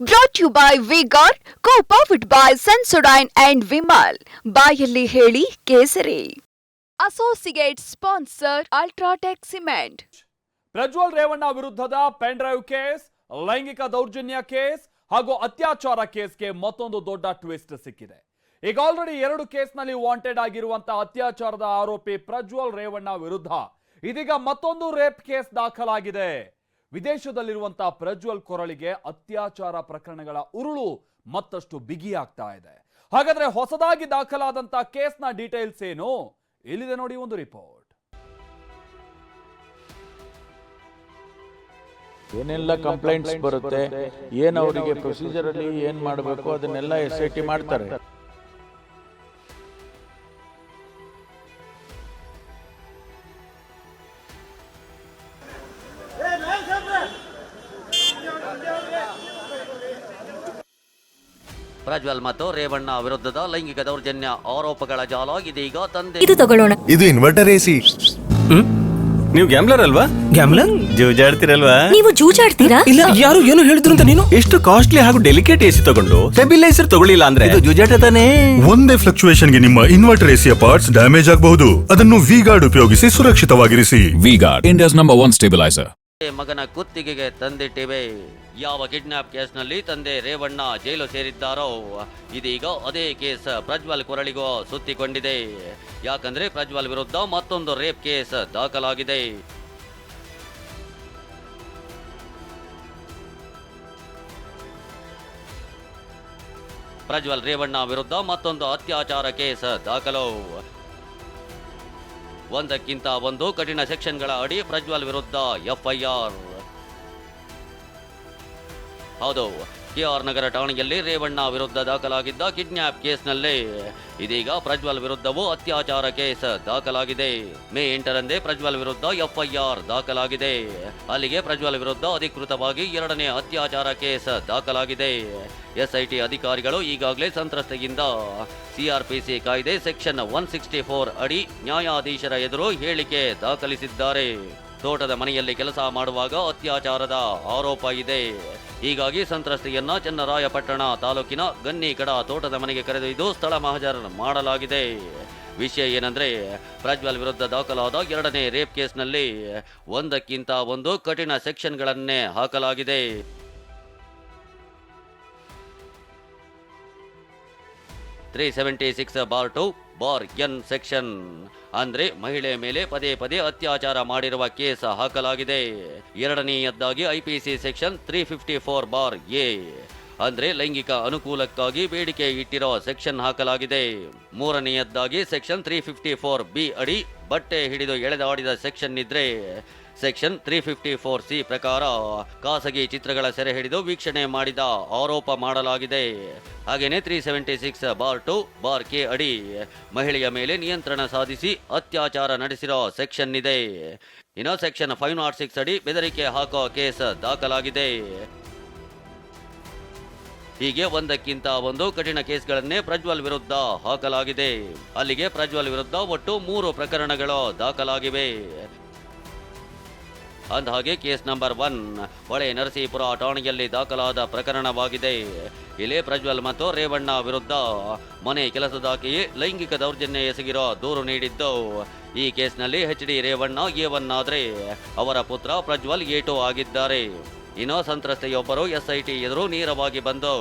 Brought you by V Guard co powered by Sensodyne and Vimal ಬಾಯಲ್ಲಿ ಹೇಳಿ ಕೇಸರಿ. Associate sponsor UltraTech cement Prajwal Revanna ವಿರುದ್ಧದ pen drive case ಲೈಂಗಿಕ ದೌರ್ಜನ್ಯ case ಹಾಗೂ ಅತ್ಯಾಚಾರ ಕೇಸ್ಗೆ ಮತ್ತೊಂದು ದೊಡ್ಡ ಟ್ವಿಸ್ಟ್ ಸಿಕ್ಕಿದೆ. ಈಗ ಆಲ್ರೆಡಿ ಎರಡು ಕೇಸ್ನಲ್ಲಿ ವಾಂಟೆಡ್ ಆಗಿರುವಂತಹ ಅತ್ಯಾಚಾರದ ಆರೋಪಿ ಪ್ರಜ್ವಲ್ ರೇವಣ್ಣ ವಿರುದ್ಧ ಇದೀಗ ಮತ್ತೊಂದು ರೇಪ್ ಕೇಸ್ ದಾಖಲಾಗಿದೆ. ವಿದೇಶದಲ್ಲಿರುವಂತಹ ಪ್ರಜ್ವಲ್ ಕೊರಳಿಗೆ ಅತ್ಯಾಚಾರ ಪ್ರಕರಣಗಳ ಉರುಳು ಮತ್ತಷ್ಟು ಬಿಗಿಯಾಗ್ತಾ ಇದೆ. ಹಾಗಾದ್ರೆ ಹೊಸದಾಗಿ ದಾಖಲಾದಂತಹ ಕೇಸ್ನ ಡೀಟೇಲ್ಸ್ ಏನು? ಇಲ್ಲಿದೆ ನೋಡಿ ಒಂದು ರಿಪೋರ್ಟ್. ಏನೆಲ್ಲ ಕಂಪ್ಲೇಂಟ್ಸ್ ಬರುತ್ತೆ? ಏನು ಅವರಿಗೆ ಪ್ರೊಸೀಜರ್ ಅಲ್ಲಿ ಏನ್ ಮಾಡಬೇಕು? ಅದನ್ನೆಲ್ಲ ಎಸ್ ಐ ಟಿ ಮಾಡ್ತಾರೆ. ಪ್ರಜ್ವಲ್ ಮತ್ತು ರೇವಣ್ಣ ವಿರುದ್ಧದ ಲೈಂಗಿಕ ದೌರ್ಜನ್ಯ ಆರೋಪಗಳ ಜಾಲ ಈಗ ತಂದೆ ಇದು ತಗೊಳ್ಳೋಣ. ಇದು ಇನ್ವರ್ಟರ್ ಎಸಿ ನೀವು ಗ್ಯಾಮ್ಲರ್ ಅಲ್ವಾ? ಗ್ಯಾಮ್ಲರ್ ಜೂಜಾಡ್ತಿರಲ್ವಾ? ನೀವು ಜೂಜಾಡ್ತೀರಾ? ಇಲ್ಲ ಯಾರು ಏನು ಹೇಳಿದ್ರು ಅಂತ ನೀನು? ಎಷ್ಟು ಕಾಸ್ಟ್ಲಿ ಹಾಗೂ ಡೆಲಿಕೇಟ್ ಎಸಿ ತಗೊಂಡು ಸ್ಟೆಬಿಲೈಸರ್ ತಗೊಳ್ಳಿಲ್ಲ ಅಂದ್ರೆ? ಇದು ಜೂಜಾಟ ತಾನೇ? ಒಂದೇ ಫ್ಲಕ್ಚುಯೇಷನ್ಗೆ ನಿಮ್ಮ ಇನ್ವರ್ಟರ್ ಎಸಿಯ ಪಾರ್ಟ್ಸ್ ಡ್ಯಾಮೇಜ್ ಆಗಬಹುದು. ಅದನ್ನು ವಿ ಗಾರ್ಡ್ ಉಪಯೋಗಿಸಿ ಸುರಕ್ಷಿತವಾಗಿರಿಸಿ. V Guard India's number one stabilizer. ಮಗನ ಕುತ್ತಿಗೆಗೆ ತಂದಿಟ್ಟಿವೆ. ಯಾವ ಕಿಡ್ನಾಪ್ ಕೇಸ್ನಲ್ಲಿ ತಂದೆ ರೇವಣ್ಣ ಜೈಲು ಸೇರಿದ್ದಾರೋ, ಇದೀಗ ಅದೇ ಕೇಸ್ ಪ್ರಜ್ವಲ್ ಕೊರಳಿಗೋ ಸುತ್ತಿಕೊಂಡಿದೆ. ಯಾಕಂದ್ರೆ ಪ್ರಜ್ವಲ್ ವಿರುದ್ಧ ಮತ್ತೊಂದು ರೇಪ್ ಕೇಸ್ ದಾಖಲಾಗಿದೆ. ಪ್ರಜ್ವಲ್ ರೇವಣ್ಣ ವಿರುದ್ಧ ಮತ್ತೊಂದು ಅತ್ಯಾಚಾರ ಕೇಸ್ ದಾಖಲು. ಒಂದಕ್ಕಿಂತ ಒಂದು ಕಠಿಣ ಸೆಕ್ಷನ್ಗಳ ಅಡಿ ಪ್ರಜ್ವಲ್ ವಿರುದ್ಧ ಎಫ್ಐಆರ್. ಹೌದು. ಕೆಆರ್ ನಗರ ಠಾಣೆಯಲ್ಲಿ ರೇವಣ್ಣ ವಿರುದ್ಧ ದಾಖಲಾಗಿದ್ದ ಕಿಡ್ನ್ಯಾಪ್ ಕೇಸ್ನಲ್ಲಿ ಇದೀಗ ಪ್ರಜ್ವಲ್ ವಿರುದ್ಧವೂ ಅತ್ಯಾಚಾರ ಕೇಸ್ ದಾಖಲಾಗಿದೆ. ಮೇ ಎಂಟರಂದೇ ಪ್ರಜ್ವಲ್ ವಿರುದ್ಧ ಎಫ್ಐಆರ್ ದಾಖಲಾಗಿದೆ. ಅಲ್ಲಿಗೆ ಪ್ರಜ್ವಲ್ ವಿರುದ್ಧ ಅಧಿಕೃತವಾಗಿ ಎರಡನೇ ಅತ್ಯಾಚಾರ ಕೇಸ್ ದಾಖಲಾಗಿದೆ. ಎಸ್ಐಟಿ ಅಧಿಕಾರಿಗಳು ಈಗಾಗಲೇ ಸಂತ್ರಸ್ತೆಯಿಂದ ಸಿಆರ್ಪಿಸಿ ಕಾಯ್ದೆ ಸೆಕ್ಷನ್ ಒನ್ ಸಿಕ್ಸ್ಟಿ ಫೋರ್ ಅಡಿ ನ್ಯಾಯಾಧೀಶರ ಎದುರು ಹೇಳಿಕೆ ದಾಖಲಿಸಿದ್ದಾರೆ. ತೋಟದ ಮನೆಯಲ್ಲಿ ಕೆಲಸ ಮಾಡುವಾಗ ಅತ್ಯಾಚಾರದ ಆರೋಪ ಇದೆ. ಹೀಗಾಗಿ ಸಂತ್ರಸ್ತೆಯನ್ನ ಚನ್ನರಾಯಪಟ್ಟಣ ತಾಲೂಕಿನ ಗನ್ನಿಕಡ ತೋಟದ ಮನೆಗೆ ಕರೆದೊಯ್ದು ಸ್ಥಳ ಮಹಜರ್ ಮಾಡಲಾಗಿದೆ. ವಿಷಯ ಏನಂದ್ರೆ, ಪ್ರಜ್ವಲ್ ವಿರುದ್ಧ ದಾಖಲಾದ ಎರಡನೇ ರೇಪ್ ಕೇಸ್ನಲ್ಲಿ ಒಂದಕ್ಕಿಂತ ಒಂದು ಕಠಿಣ ಸೆಕ್ಷನ್ಗಳನ್ನೇ ಹಾಕಲಾಗಿದೆ. Three seventy six bar two bar N section ಅಂದ್ರೆ ಮಹಿಳೆ ಮೇಲೆ ಪದೇ ಪದೇ ಅತ್ಯಾಚಾರ ಮಾಡಿರುವ ಕೇಸ್ ಹಾಕಲಾಗಿದೆ. ಎರಡನೆಯದ್ದಾಗಿ IPC section three fifty four bar A ಅಂದ್ರೆ ಲೈಂಗಿಕ ಅನುಕೂಲಕ್ಕಾಗಿ ಬೇಡಿಕೆ ಇಟ್ಟಿರೋ ಸೆಕ್ಷನ್ ಹಾಕಲಾಗಿದೆ. ಮೂರನೆಯದ್ದಾಗಿ section three fifty four B ಅಡಿ ಬಟ್ಟೆ ಹಿಡಿದು ಎಳೆದಾಡಿದ ಸೆಕ್ಷನ್ ಇದ್ರೆ section three fifty four C ಪ್ರಕಾರ ಖಾಸಗಿ ಚಿತ್ರಗಳ ಸೆರೆ ಹಿಡಿದು ವೀಕ್ಷಣೆ ಮಾಡಿದ ಆರೋಪ ಮಾಡಲಾಗಿದೆ. ಹಾಗೆಯೇ three seventy six bar two bar K ಅಡಿ ಮಹಿಳೆಯ ಮೇಲೆ ನಿಯಂತ್ರಣ ಸಾಧಿಸಿ ಅತ್ಯಾಚಾರ ನಡೆಸಿರೋ ಸೆಕ್ಷನ್ ಇದೆ. ಇನ್ನು ಸೆಕ್ಷನ್ ಫೈವ್ ನಾಟ್ ಸಿಕ್ಸ್ ಅಡಿ ಬೆದರಿಕೆ ಹಾಕೋ ಕೇಸ್ ದಾಖಲಾಗಿದೆ. ಹೀಗೆ ಒಂದಕ್ಕಿಂತ ಒಂದು ಕಠಿಣ ಕೇಸ್ಗಳನ್ನೇ ಪ್ರಜ್ವಲ್ ವಿರುದ್ಧ ಹಾಕಲಾಗಿದೆ. ಅಲ್ಲಿಗೆ ಪ್ರಜ್ವಲ್ ವಿರುದ್ಧ ಒಟ್ಟು ಮೂರು ಪ್ರಕರಣಗಳು ದಾಖಲಾಗಿವೆ. ಅಂದಹಾಗೆ case number one, Hole Narasipura ಠಾಣೆಯಲ್ಲಿ ದಾಖಲಾದ ಪ್ರಕರಣವಾಗಿದೆ. ಇಲ್ಲಿ ಪ್ರಜ್ವಲ್ ಮತ್ತು ರೇವಣ್ಣ ವಿರುದ್ಧ ಮನೆ ಕೆಲಸದಾಕೆಯೇ ಲೈಂಗಿಕ ದೌರ್ಜನ್ಯ ಎಸಗಿರೋ ದೂರು ನೀಡಿದ್ದು. ಈ ಕೇಸ್ನಲ್ಲಿ ಎಚ್ ಡಿ ರೇವಣ್ಣ ಎ ಆದರೆ ಅವರ ಪುತ್ರ ಪ್ರಜ್ವಲ್ ಎ ಆಗಿದ್ದಾರೆ. ಇನ್ನು ಸಂತ್ರಸ್ತೆಯೊಬ್ಬರು ಎಸ್ಐಟಿ ಎದುರು ನೇರವಾಗಿ ಬಂದು,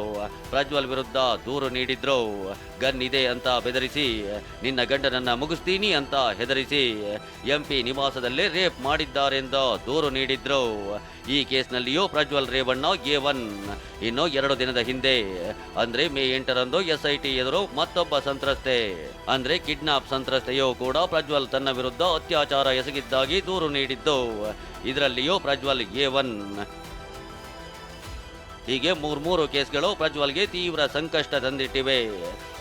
ಪ್ರಜ್ವಲ್ ವಿರುದ್ಧ ದೂರು ನೀಡಿದ್ರು. ಗನ್ ಇದೆ ಅಂತ ಬೆದರಿಸಿ, ನಿನ್ನ ಗಂಡನನ್ನ ಮುಗಿಸ್ತೀನಿ ಅಂತ ಹೆದರಿಸಿ ಎಂಪಿ ನಿವಾಸದಲ್ಲೇ ರೇಪ್ ಮಾಡಿದ್ದಾರೆಂದು ದೂರು ನೀಡಿದ್ರು. ಈ ಕೇಸ್ನಲ್ಲಿಯೂ ಪ್ರಜ್ವಲ್ ರೇವಣ್ಣ ಎ ಒನ್. ಇನ್ನು ಎರಡು ದಿನದ ಹಿಂದೆ, ಅಂದ್ರೆ ಮೇ ಎಂಟರಂದು ಎಸ್ಐಟಿ ಎದುರು ಮತ್ತೊಬ್ಬ ಸಂತ್ರಸ್ತೆ, ಅಂದ್ರೆ ಕಿಡ್ನಾಪ್ ಸಂತ್ರಸ್ತೆಯೂ ಕೂಡ ಪ್ರಜ್ವಲ್ ತನ್ನ ವಿರುದ್ಧ ಅತ್ಯಾಚಾರ ಎಸಗಿದ್ದಾಗಿ ದೂರು ನೀಡಿದ್ದು. ಇದರಲ್ಲಿಯೂ ಪ್ರಜ್ವಲ್ ಎ ಒನ್. ಹೀಗೆ ಮೂರ್ಮೂರು ಕೇಸ್ಗಳು ಪ್ರಜ್ವಲ್ಗೆ ತೀವ್ರ ಸಂಕಷ್ಟ ತಂದಿಟ್ಟಿವೆ.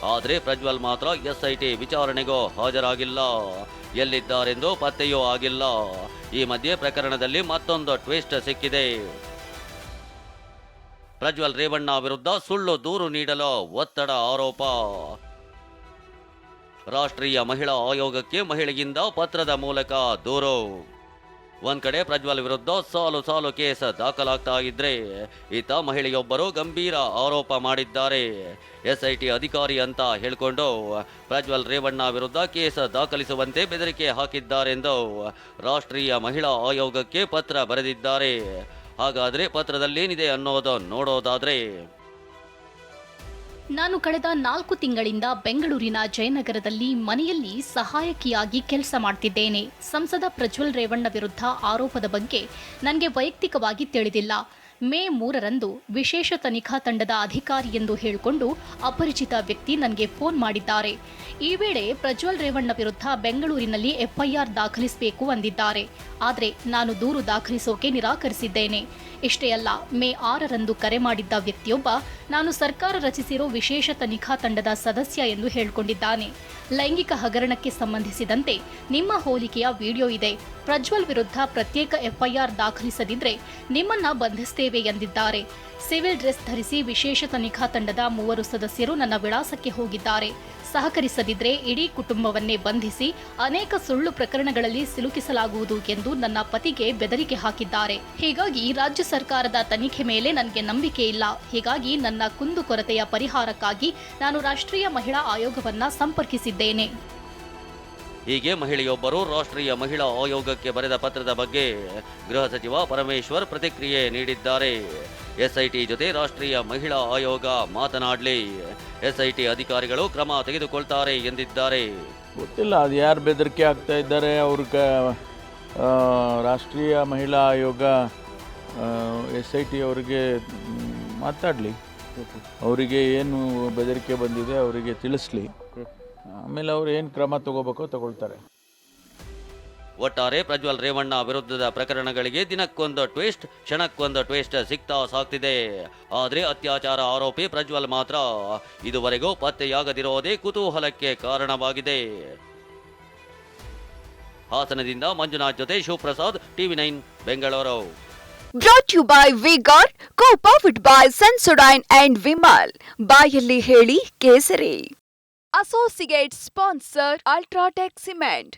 ಆದರೆ ಪ್ರಜ್ವಲ್ ಮಾತ್ರ ಎಸ್ಐಟಿ ವಿಚಾರಣೆಗೂ ಹಾಜರಾಗಿಲ್ಲ. ಎಲ್ಲಿದ್ದಾರೆಂದು ಪತ್ತೆಯೂ ಆಗಿಲ್ಲ. ಈ ಮಧ್ಯೆ ಪ್ರಕರಣದಲ್ಲಿ ಮತ್ತೊಂದು ಟ್ವಿಸ್ಟ್ ಸಿಕ್ಕಿದೆ. ಪ್ರಜ್ವಲ್ ರೇವಣ್ಣ ವಿರುದ್ಧ ಸುಳ್ಳು ದೂರು ನೀಡಲು ಒತ್ತಡ ಆರೋಪ. ರಾಷ್ಟ್ರೀಯ ಮಹಿಳಾ ಆಯೋಗಕ್ಕೆ ಮಹಿಳೆಯಿಂದ ಪತ್ರದ ಮೂಲಕ ದೂರು. ಒಂದ್ ಕಡೆ ಪ್ರಜ್ವಲ್ ವಿರುದ್ಧ ಸಾಲು ಸಾಲು ಕೇಸ್ ದಾಖಲಾಗ್ತಾ ಇದ್ರೆ ಈತ ಮಹಿಳೆಯೊಬ್ಬರು ಗಂಭೀರ ಆರೋಪ ಮಾಡಿದ್ದಾರೆ. ಎಸ್ಐಟಿ ಅಧಿಕಾರಿ ಅಂತ ಹೇಳಿಕೊಂಡು ಪ್ರಜ್ವಲ್ ರೇವಣ್ಣ ವಿರುದ್ಧ ಕೇಸ್ ದಾಖಲಿಸುವಂತೆ ಬೆದರಿಕೆ ಹಾಕಿದ್ದಾರೆಂದು ರಾಷ್ಟ್ರೀಯ ಮಹಿಳಾ ಆಯೋಗಕ್ಕೆ ಪತ್ರ ಬರೆದಿದ್ದಾರೆ. ಹಾಗಾದ್ರೆ ಪತ್ರದಲ್ಲೇನಿದೆ ಅನ್ನೋದು ನೋಡೋದಾದ್ರೆ ನಾನು ಕಳೆದ ನಾಲ್ಕು ತಿಂಗಳಿಂದ ಬೆಂಗಳೂರಿನ ಜಯನಗರದಲ್ಲಿ ಮನೆಯಲ್ಲಿ ಸಹಾಯಕಿಯಾಗಿ ಕೆಲಸ ಮಾಡ್ತಿದ್ದೇನೆ. ಸಂಸದ ಪ್ರಜ್ವಲ್ ರೇವಣ್ಣ ವಿರುದ್ಧ ಆರೋಪದ ಬಗ್ಗೆ ನನಗೆ ವೈಯಕ್ತಿಕವಾಗಿ ತಿಳಿದಿಲ್ಲ. ಮೇ ಮೂರರಂದು ವಿಶೇಷ ತನಿಖಾ ತಂಡದ ಅಧಿಕಾರಿ ಎಂದು ಹೇಳಿಕೊಂಡು ಅಪರಿಚಿತ ವ್ಯಕ್ತಿ ನನಗೆ ಫೋನ್ ಮಾಡಿದ್ದಾರೆ. ಈ ವೇಳೆ ಪ್ರಜ್ವಲ್ ರೇವಣ್ಣ ವಿರುದ್ಧ ಬೆಂಗಳೂರಿನಲ್ಲಿ ಎಫ್ಐಆರ್ ದಾಖಲಿಸಬೇಕು ಅಂದಿದ್ದಾರೆ. ಆದರೆ ನಾನು ದೂರು ದಾಖಲಿಸೋಕೆ ನಿರಾಕರಿಸಿದ್ದೇನೆ. ಇಷ್ಟೇ ಅಲ್ಲ, ಮೇ ಆರರಂದು ಕರೆ ಮಾಡಿದ್ದ ವ್ಯಕ್ತಿಯೊಬ್ಬ, ನಾನು ಸರ್ಕಾರ ರಚಿಸಿರೋ ವಿಶೇಷ ತನಿಖಾ ತಂಡದ ಸದಸ್ಯ ಎಂದು ಹೇಳಿಕೊಂಡಿದ್ದಾನೆ. ಲೈಂಗಿಕ ಹಗರಣಕ್ಕೆ ಸಂಬಂಧಿಸಿದಂತೆ ನಿಮ್ಮ ಹೋಲಿಕೆಯ ವಿಡಿಯೋ ಇದೆ. ಪ್ರಜ್ವಲ್ ವಿರುದ್ಧ ಪ್ರತ್ಯೇಕ ಎಫ್ಐಆರ್ ದಾಖಲಿಸದಿದ್ರೆ ನಿಮ್ಮನ್ನ ಬಂಧಿಸ್ತೇವೆ ಎಂದಿದ್ದಾರೆ. ಸಿವಿಲ್ ಡ್ರೆಸ್ ಧರಿಸಿ ವಿಶೇಷ ತನಿಖಾ ತಂಡದ ಮೂವರು ಸದಸ್ಯರು ನನ್ನ ವಿಳಾಸಕ್ಕೆ ಹೋಗಿದ್ದಾರೆ. ಸಹಕರಿಸದಿದ್ರೆ ಇಡೀ ಕುಟುಂಬವನ್ನೇ ಬಂಧಿಸಿ ಅನೇಕ ಸುಳ್ಳು ಪ್ರಕರಣಗಳಲ್ಲಿ ಸಿಲುಕಿಸಲಾಗುವುದು ಎಂದು ನನ್ನ ಪತಿಗೆ ಬೆದರಿಕೆ ಹಾಕಿದ್ದಾರೆ. ಹೀಗಾಗಿ ರಾಜ್ಯ ಸರ್ಕಾರದ ತನಿಖೆ ಮೇಲೆ ನನಗೆ ನಂಬಿಕೆ ಇಲ್ಲ. ಹೀಗಾಗಿ ನನ್ನ ಕುಂದುಕೊರತೆಯ ಪರಿಹಾರಕ್ಕಾಗಿ ನಾನು ರಾಷ್ಟ್ರೀಯ ಮಹಿಳಾ ಆಯೋಗವನ್ನ ಸಂಪರ್ಕಿಸಿದ್ದೇನೆ. ಹೀಗೆ ಮಹಿಳೆಯೊಬ್ಬರು ರಾಷ್ಟ್ರೀಯ ಮಹಿಳಾ ಆಯೋಗಕ್ಕೆ ಬರೆದ ಪತ್ರದ ಬಗ್ಗೆ ಗೃಹ ಸಚಿವ ಪರಮೇಶ್ವರ್ ಪ್ರತಿಕ್ರಿಯೆ ನೀಡಿದ್ದಾರೆ. ಎಸ್ಐಟಿ ಜೊತೆ ರಾಷ್ಟ್ರೀಯ ಮಹಿಳಾ ಆಯೋಗ ಮಾತನಾಡಲಿ. ಎಸ್ಐಟಿ ಅಧಿಕಾರಿಗಳು ಕ್ರಮ ತೆಗೆದುಕೊಳ್ತಾರೆ ಎಂದಿದ್ದಾರೆ. ಗೊತ್ತಿಲ್ಲ, ಅದು ಯಾರು ಬೆದರಿಕೆ ಆಗ್ತಾ ಇದ್ದಾರೆ, ಅವ್ರ ರಾಷ್ಟ್ರೀಯ ಮಹಿಳಾ ಆಯೋಗ ಎಸ್ ಐ ಟಿ ಅವರಿಗೆ ಮಾತಾಡಲಿ. ಅವರಿಗೆ ಏನು ಬೆದರಿಕೆ ಬಂದಿದೆ ಅವರಿಗೆ ತಿಳಿಸ್ಲಿ. ಆಮೇಲೆ ಅವ್ರು ಏನು ಕ್ರಮ ತಗೋಬೇಕೋ ತಗೊಳ್ತಾರೆ. ಒಟ್ಟಾರೆ ಪ್ರಜ್ವಲ್ ರೇವಣ್ಣ ವಿರುದ್ಧದ ಪ್ರಕರಣಗಳಿಗೆ ದಿನಕ್ಕೊಂದು ಟ್ವಿಸ್ಟ್, ಕ್ಷಣಕ್ಕೊಂದು ಟ್ವಿಸ್ಟ್ ಸಿಗ್ತಾ ಸಾಗ್ತಿದೆ ಆದ್ರೆ ಅತ್ಯಾಚಾರ ಆರೋಪಿ ಪ್ರಜ್ವಲ್ ಮಾತ್ರ ಇದುವರೆಗೂ ಪತ್ತೆಯಾಗದಿರೋದೇ ಕುತೂಹಲಕ್ಕೆ ಕಾರಣವಾಗಿದೆ. ಹಾಸನದಿಂದ ಮಂಜುನಾಥ್ ಜೊತೆ Shivaprasad, TV nine, Bengaluru. Brought you by V Guard gar co powered by Sensodyne and Vimal ಬಾಯಲ್ಲಿ ಹೇಳಿ ಕೇಸರಿ. Associate sponsor UltraTech cement